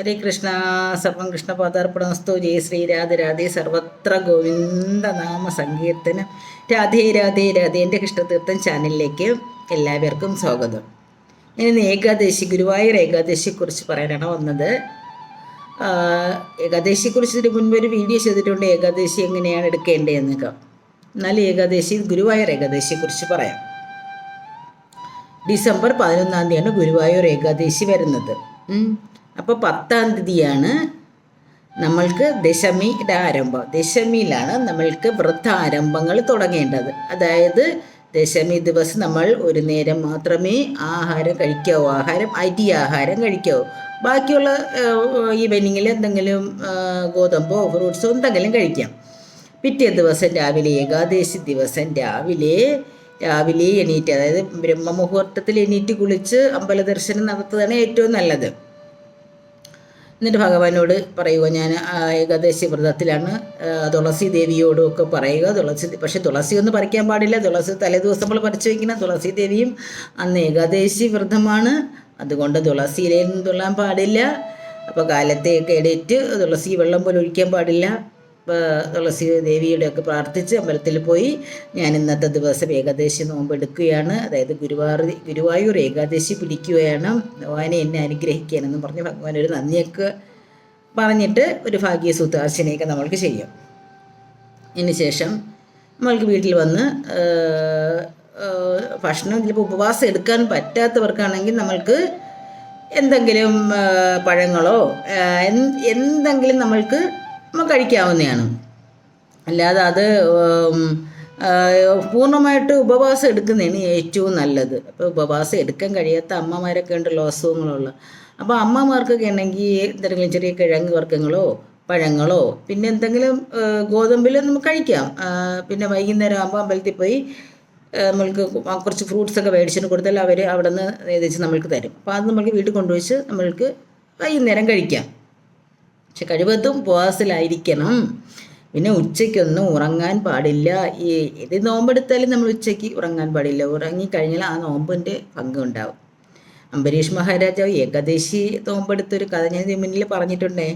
ഹരേ കൃഷ്ണ. സർവം കൃഷ്ണ പാദാർപ്പണസ്തു ജയ ശ്രീ രാധേ രാധേ. സർവത്ര ഗോവിന്ദ നാമ സങ്കീർത്തനം. രാധേ രാധേ രാധേ. എന്റെ കൃഷ്ണതീർത്ഥം ചാനലിലേക്ക് എല്ലാവർക്കും സ്വാഗതം. ഞാൻ ഇന്ന് ഏകാദശി ഗുരുവായൂർ ഏകാദശിയെക്കുറിച്ച് പറയാനാണ് വന്നത്. ഏകാദശിയെക്കുറിച്ച് ഇതിന് മുൻപ് ഒരു വീഡിയോ ചെയ്തിട്ടുണ്ട്. ഏകാദശി എങ്ങനെയാണ് എടുക്കേണ്ടതെന്നൊക്കെ. എന്നാൽ ഏകാദശി ഗുരുവായൂർ ഏകാദശിയെക്കുറിച്ച് പറയാം. ഡിസംബർ പതിനൊന്നാം തീയതിയാണ് ഗുരുവായൂർ ഏകാദശി വരുന്നത്. അപ്പോൾ പത്താം തീയതിയാണ് നമ്മൾക്ക് ദശമിയുടെ ആരംഭം. ദശമിയിലാണ് നമ്മൾക്ക് വ്രത ആരംഭങ്ങൾ തുടങ്ങേണ്ടത്. അതായത് ദശമി ദിവസം നമ്മൾ ഒരു നേരം മാത്രമേ ആഹാരം കഴിക്കാവൂ. ആഹാരം അരി ആഹാരം കഴിക്കാവൂ. ബാക്കിയുള്ള ഈവനിങ്ങിൽ എന്തെങ്കിലും ഗോതമ്പോ ഫ്രൂട്ട്സോ എന്തെങ്കിലും കഴിക്കാം. പിറ്റേ ദിവസം രാവിലെ ഏകാദശി ദിവസം രാവിലെ രാവിലെ എണീറ്റ് അതായത് ബ്രഹ്മമുഹൂർത്തത്തിൽ എണീറ്റ് കുളിച്ച് അമ്പല ദർശനം നടത്തുന്നതാണ് ഏറ്റവും നല്ലത്. എന്നിട്ട് ഭഗവാനോട് പറയുക ഞാൻ ഏകദേശി വ്രതത്തിലാണ് തുളസി ദേവിയോടും ഒക്കെ പറയുക തുളസി പക്ഷേ തുളസി ഒന്നും പറിക്കാൻ പാടില്ല തുളസി തലേദിവസം നമ്മൾ പറിച്ചു വയ്ക്കണം തുളസി ദേവിയും അന്ന് ഏകദേശി വ്രതമാണ് അതുകൊണ്ട് തുളസിയിലേന്നും തുള്ളാൻ പാടില്ല അപ്പോൾ കാലത്തെയൊക്കെ എണീറ്റ് തുളസി വെള്ളം പോലും ഒഴിക്കാൻ പാടില്ല. തുളസി ദേവിയുടെയൊക്കെ പ്രാർത്ഥിച്ച് അമ്പലത്തിൽ പോയി ഞാൻ ഇന്നത്തെ ദിവസം ഏകാദശി നോമ്പ് എടുക്കുകയാണ് അതായത് ഗുരുവായൂർ ഗുരുവായൂർ ഏകാദശി പിടിക്കുകയാണ്. ഭഗവാനെ എന്നെ അനുഗ്രഹിക്കാനെന്ന് പറഞ്ഞ് ഭഗവാൻ ഒരു നന്ദിയൊക്കെ പറഞ്ഞിട്ട് ഒരു ഭാഗ്യസൂത്രാർച്ചനയൊക്കെ നമ്മൾക്ക് ചെയ്യാം. അതിനുശേഷം ശേഷം നമ്മൾക്ക് വീട്ടിൽ വന്ന് ഭക്ഷണം ചിലപ്പോൾ ഉപവാസം എടുക്കാൻ പറ്റാത്തവർക്കാണെങ്കിൽ നമ്മൾക്ക് എന്തെങ്കിലും പഴങ്ങളോ എന്തെങ്കിലും നമ്മൾക്ക് നമുക്ക് കഴിക്കാവുന്നതാണ്. അല്ലാതെ അത് പൂർണമായിട്ട് ഉപവാസം എടുക്കുന്നതാണ് ഏറ്റവും നല്ലത്. അപ്പോൾ ഉപവാസം എടുക്കാൻ കഴിയാത്ത അമ്മമാരൊക്കെ ഉണ്ടല്ലോ അസുഖങ്ങളുള്ള അപ്പോൾ അമ്മമാർക്കൊക്കെ ഉണ്ടെങ്കിൽ എന്തെങ്കിലും ചെറിയ കിഴങ്ങ് വർഗങ്ങളോ പഴങ്ങളോ പിന്നെ എന്തെങ്കിലും ഗോതമ്പിൽ നമുക്ക് കഴിക്കാം. പിന്നെ വൈകുന്നേരം ആകുമ്പോൾ അമ്പലത്തിൽ പോയി നമ്മൾക്ക് കുറച്ച് ഫ്രൂട്ട്സ് ഒക്കെ മേടിച്ചിട്ട് കൊടുത്താൽ അവർ അവിടെ നിന്ന് ഏകദേശം നമ്മൾക്ക് തരും. അപ്പോൾ അത് നമ്മൾക്ക് വീട്ടിൽ കൊണ്ടുവച്ച് നമ്മൾക്ക് വൈകുന്നേരം കഴിക്കാം. പക്ഷെ കഴിവതും ഉപവാസത്തിലായിരിക്കണം. പിന്നെ ഉച്ചയ്ക്കൊന്നും ഉറങ്ങാൻ പാടില്ല. ഈ ഇത് നോമ്പെടുത്താലും നമ്മൾ ഉച്ചയ്ക്ക് ഉറങ്ങാൻ പാടില്ല. ഉറങ്ങിക്കഴിഞ്ഞാൽ ആ നോമ്പിന്റെ പങ്കുണ്ടാവും അംബരീഷ് മഹാരാജാവ് ഏകാദശി നോമ്പെടുത്തൊരു കഥ ഞാൻ മുന്നിൽ പറഞ്ഞിട്ടുണ്ടേ.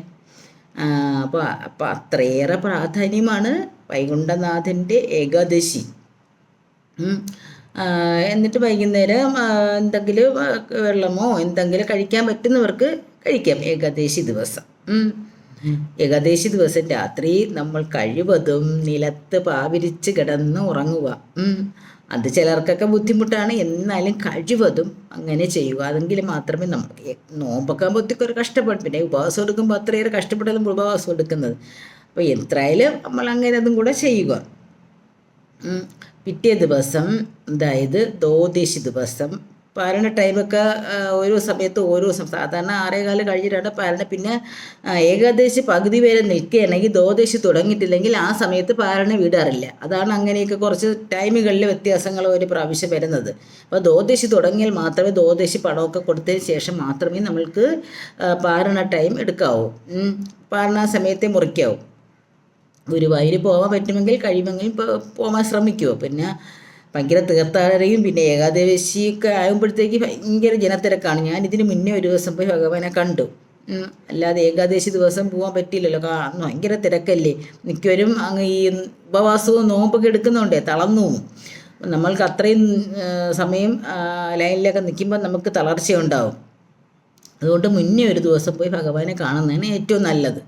അപ്പോൾ അപ്പോൾ അത്രയേറെ പ്രാധാന്യമാണ് വൈകുണ്ഠനാഥന്റെ ഏകാദശി. എന്നിട്ട് വൈകുന്നേരം എന്തെങ്കിലും വെള്ളമോ എന്തെങ്കിലും കഴിക്കാൻ പറ്റുന്നവർക്ക് കഴിക്കാം. ഏകാദശി ദിവസം. ഏകാദശി ദിവസം രാത്രി നമ്മൾ കഴിവതും നിലത്ത് പാവിരിച്ച് കിടന്ന് ഉറങ്ങുക. അത് ചിലർക്കൊക്കെ ബുദ്ധിമുട്ടാണ്. എന്നാലും കഴിവതും അങ്ങനെ ചെയ്യുക. അതെങ്കിൽ മാത്രമേ നമുക്ക് നോമ്പൊക്കെ ആകുമ്പോഴത്തേക്ക് ഒരു കഷ്ടപ്പെടും. പിന്നെ ഉപവാസം എടുക്കുമ്പോൾ അത്രയേറെ കഷ്ടപ്പെട്ടാലും ഉപവാസം എടുക്കുന്നത്. അപ്പോൾ എത്രയായാലും നമ്മൾ അങ്ങനെ അതും കൂടെ ചെയ്യുക. പിറ്റേ ദിവസം അതായത് ദ്വാദശി ദിവസം പാരണ ടൈമൊക്കെ ഓരോ സമയത്ത് ഓരോ സാധാരണ ആറേകാൽ കഴിഞ്ഞിട്ടാണ് പാരണ പിന്നെ ഏകദേശം പകുതി വരെ നിൽക്കുകയാണെങ്കിൽ ദ്വാദശി തുടങ്ങിയിട്ടില്ലെങ്കിൽ ആ സമയത്ത് പാരണ വിടാറില്ല. അതാണ് അങ്ങനെയൊക്കെ കുറച്ച് ടൈമുകളിൽ വ്യത്യാസങ്ങൾ ഒരു പ്രാവശ്യം വരുന്നത്. അപ്പോൾ ദ്വാദശി തുടങ്ങിയാൽ മാത്രമേ ദ്വാദശി പണമൊക്കെ കൊടുത്തതിന് ശേഷം മാത്രമേ നമ്മൾക്ക് പാരണ ടൈം എടുക്കാവൂ. പാരണ സമയത്തെ മുറിക്കാവൂ. ഗുരുവായൂർ പോകാൻ പറ്റുമെങ്കിൽ കഴിയുമെങ്കിൽ പോകാൻ ശ്രമിക്കുമോ പിന്നെ ഭയങ്കര തീർത്ഥാടകരെയും പിന്നെ ഏകാദശിയൊക്കെ ആകുമ്പോഴത്തേക്ക് ഭയങ്കര ജനത്തിരക്കാണ്. ഞാൻ ഇതിന് മുന്നേ ഒരു ദിവസം പോയി ഭഗവാനെ കണ്ടു. അല്ലാതെ ഏകാദശി ദിവസം പോകാൻ പറ്റില്ലല്ലോ കാരണം ഭയങ്കര തിരക്കല്ലേ. മിക്കവരും അങ്ങ് ഈ ഉപവാസവും നോമ്പൊക്കെ എടുക്കുന്നുണ്ടേ തളർന്നു നമ്മൾക്ക് അത്രയും സമയം ലൈനിലൊക്കെ നിൽക്കുമ്പോൾ നമുക്ക് തളർച്ചയുണ്ടാവും. അതുകൊണ്ട് മുന്നേ ഒരു ദിവസം പോയി ഭഗവാനെ കാണുന്നതാണ് ഏറ്റവും നല്ലത്.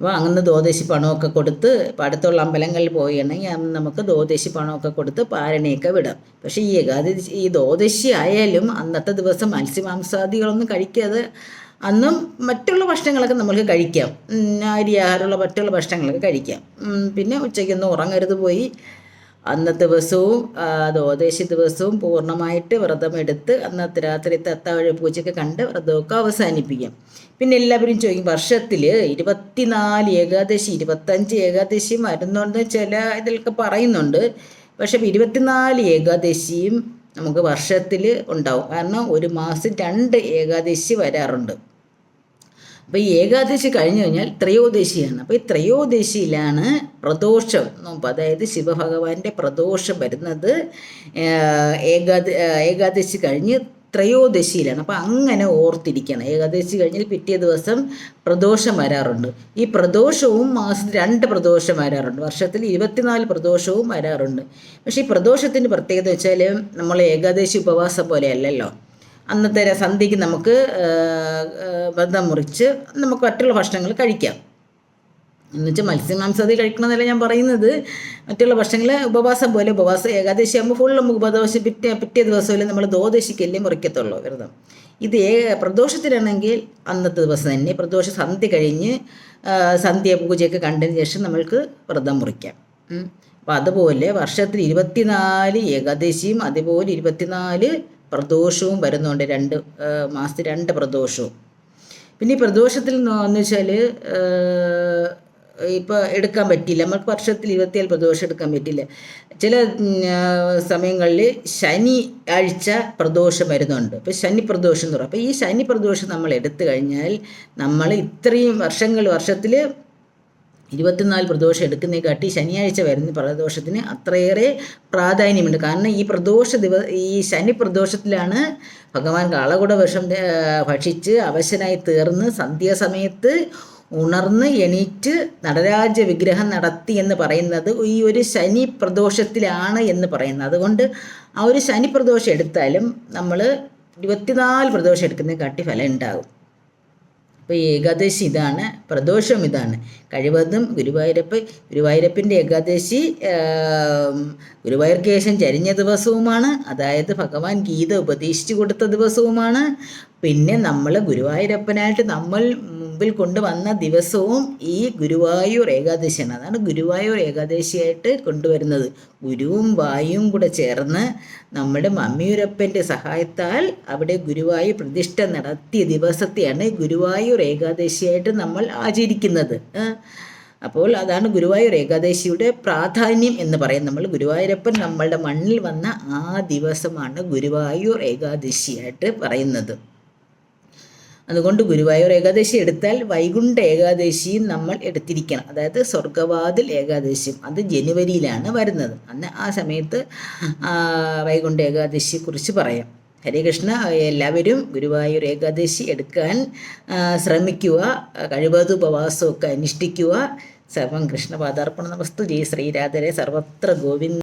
അപ്പോൾ അങ്ങനെ ദ്വാദശി പണമൊക്കെ കൊടുത്ത് ഇപ്പം അടുത്തുള്ള അമ്പലങ്ങളിൽ പോവുകയാണെങ്കിൽ നമുക്ക് ദ്വാദശി പണമൊക്കെ കൊടുത്ത് പാരണയൊക്കെ വിടാം. പക്ഷേ ഈ ഏകാദശി ഈ ദ്വാദശി ആയാലും അന്നത്തെ ദിവസം മത്സ്യമാംസാദികളൊന്നും കഴിക്കാതെ അന്നും മറ്റുള്ള ഭക്ഷണങ്ങളൊക്കെ നമുക്ക് കഴിക്കാം. അരി ആഹാരമുള്ള മറ്റുള്ള ഭക്ഷണങ്ങളൊക്കെ കഴിക്കാം. പിന്നെ ഉച്ചയ്ക്കൊന്നും ഉറങ്ങരുത് പോയി. അന്നത്തെ ദിവസവും ദ്വാദശി ദിവസവും പൂർണമായിട്ട് വ്രതമെടുത്ത് അന്നത്തെ രാത്രി തത്താഴ പൂജയൊക്കെ കണ്ട് വ്രതമൊക്കെ അവസാനിപ്പിക്കാം. പിന്നെ എല്ലാവരും ചോദിക്കും വർഷത്തിൽ ഇരുപത്തിനാല് ഏകാദശി ഇരുപത്തഞ്ച് ഏകാദശി വരുന്നുണ്ട് ചില ഇതിലൊക്കെ പറയുന്നുണ്ട്. പക്ഷെ ഇരുപത്തിനാല് ഏകാദശിയും നമുക്ക് വർഷത്തിൽ ഉണ്ടാവും. കാരണം ഒരു മാസം രണ്ട് ഏകാദശി വരാറുണ്ട്. അപ്പോൾ ഈ ഏകാദശി കഴിഞ്ഞു കഴിഞ്ഞാൽ ത്രയോദശിയാണ്. അപ്പോൾ ഈ ത്രയോദശിയിലാണ് പ്രദോഷം അതായത് ശിവഭഗവാന്റെ പ്രദോഷം വരുന്നത്. ഏകാദ ഏകാദശി കഴിഞ്ഞ് ത്രയോദശിയിലാണ്. അപ്പോൾ അങ്ങനെ ഓർത്തിരിക്കണം. ഏകാദശി കഴിഞ്ഞാൽ പിറ്റേ ദിവസം പ്രദോഷം വരാറുണ്ട്. ഈ പ്രദോഷവും മാസത്തിൽ രണ്ട് പ്രദോഷം വരാറുണ്ട്. വർഷത്തിൽ ഇരുപത്തിനാല് പ്രദോഷവും വരാറുണ്ട്. പക്ഷേ ഈ പ്രദോഷത്തിന്റെ പ്രത്യേകത വെച്ചാൽ നമ്മൾ ഏകാദശി ഉപവാസം പോലെയല്ലല്ലോ അന്നത്തെ സന്ധ്യയ്ക്ക് നമുക്ക് വ്രതം മുറിച്ച് നമുക്ക് മറ്റുള്ള ഭക്ഷണങ്ങൾ കഴിക്കാം. എന്നുവെച്ചാൽ മത്സ്യമാംസാദി കഴിക്കണമെന്നല്ല ഞാൻ പറയുന്നത്. മറ്റുള്ള ഭക്ഷണങ്ങൾ ഉപവാസം പോലെ ഉപവാസം ഏകാദശി ആകുമ്പോൾ ഫുൾ നമുക്ക് ഉപദോഷം പിറ്റേ പിറ്റേ ദിവസമല്ലേ നമ്മൾ ദോദശിക്കല്ലേ മുറിക്കത്തുള്ളൂ വ്രതം. ഇത് ഏ പ്രദോഷത്തിലാണെങ്കിൽ അന്നത്തെ ദിവസം തന്നെ പ്രദോഷ സന്ധ്യ കഴിഞ്ഞ് സന്ധ്യ പൂജയൊക്കെ കണ്ടതിന് ശേഷം നമ്മൾക്ക് വ്രതം മുറിക്കാം. അപ്പോൾ അതുപോലെ വർഷത്തിൽ ഇരുപത്തിനാല് ഏകാദശിയും അതുപോലെ ഇരുപത്തിനാല് പ്രദോഷവും വരുന്നുണ്ട് രണ്ട് മാസത്തിൽ രണ്ട് പ്രദോഷവും. പിന്നെ ഈ പ്രദോഷത്തിൽ എന്ന് വെച്ചാൽ ഇപ്പോൾ എടുക്കാൻ പറ്റില്ല. നമുക്ക് വർഷത്തിൽ ഇരുപത്തിയേഴ് പ്രദോഷം എടുക്കാൻ പറ്റില്ല. ചില സമയങ്ങളിൽ ശനി ആഴ്ച പ്രദോഷം വരുന്നുണ്ട്. ഇപ്പോൾ ശനി പ്രദോഷം എന്ന് പറയും അപ്പോൾ ഈ ശനി പ്രദോഷം നമ്മൾ എടുത്തു കഴിഞ്ഞാൽ നമ്മൾ ഇത്രയും വർഷങ്ങൾ വർഷത്തിൽ ഇരുപത്തിനാല് പ്രദോഷം എടുക്കുന്നതിനെ കാട്ടി ശനിയാഴ്ച വരുന്ന പ്രദോഷത്തിന് അത്രയേറെ പ്രാധാന്യമുണ്ട്. കാരണം ഈ പ്രദോഷ ദിവ ഈ ശനി പ്രദോഷത്തിലാണ് ഭഗവാൻ കാളകുട വിഷം ഭക്ഷിച്ച് അവശനായി തീർന്ന് സന്ധ്യാസമയത്ത് ഉണർന്ന് എണീറ്റ് നടരാജ വിഗ്രഹം നടത്തി എന്ന് പറയുന്നത് ഈ ഒരു ശനി പ്രദോഷത്തിലാണ് എന്ന് പറയുന്നത്. അതുകൊണ്ട് ആ ഒരു ശനി പ്രദോഷം എടുത്താലും നമ്മൾ ഇരുപത്തിനാല് പ്രദോഷം എടുക്കുന്നതിനെക്കാട്ടി ഫലം ഉണ്ടാകും. അപ്പോൾ ഏകാദശി ഇതാണ് പ്രദോഷം ഇതാണ്. കഴിവതും ഗുരുവായൂരപ്പ് ഗുരുവായൂരപ്പന്റെ ഏകാദശി ഗുരുവായൂർ കേശം ചരിഞ്ഞ ദിവസവുമാണ്. അതായത് ഭഗവാൻ ഗീത ഉപദേശിച്ചു കൊടുത്ത ദിവസവുമാണ്. പിന്നെ നമ്മൾ ഗുരുവായൂരപ്പനായിട്ട് നമ്മൾ മുമ്പിൽ കൊണ്ടുവന്ന ദിവസവും ഈ ഗുരുവായൂർ ഏകാദശിയാണ്. അതാണ് ഗുരുവായൂർ ഏകാദശിയായിട്ട് കൊണ്ടുവരുന്നത്. ഗുരുവും വായുവും കൂടെ ചേർന്ന് നമ്മുടെ മമ്മിയൂരപ്പന്റെ സഹായത്താൽ അവിടെ ഗുരുവായൂർ പ്രതിഷ്ഠ നടത്തിയ ദിവസത്തെയാണ് ഗുരുവായൂർ ഏകാദശിയായിട്ട് നമ്മൾ ആചരിക്കുന്നത്. അപ്പോൾ അതാണ് ഗുരുവായൂർ ഏകാദശിയുടെ പ്രാധാന്യം എന്ന് പറയും നമ്മൾ ഗുരുവായൂരപ്പൻ നമ്മളുടെ മണ്ണിൽ വന്ന ആ ദിവസമാണ് ഗുരുവായൂർ ഏകാദശിയായിട്ട് പറയുന്നത്. അതുകൊണ്ട് ഗുരുവായൂർ ഏകാദശി എടുത്താൽ വൈകുണ്ഠ ഏകാദശിയും നമ്മൾ എടുത്തിരിക്കണം. അതായത് സ്വർഗവാതിൽ ഏകാദശിയും. അത് ജനുവരിയിലാണ് വരുന്നത്. അന്ന് ആ സമയത്ത് വൈകുണ്ഠ ഏകാദശിയെക്കുറിച്ച് പറയാം. ഹരികൃഷ്ണ എല്ലാവരും ഗുരുവായൂർ ഏകാദശി എടുക്കാൻ ശ്രമിക്കുക കഴിവതും ഉപവാസമൊക്കെ അനുഷ്ഠിക്കുക. സർവം കൃഷ്ണപാദാർപ്പണ നമസ്തു. ജയ് ശ്രീരാധരെ. സർവത്ര ഗോവിന്ദ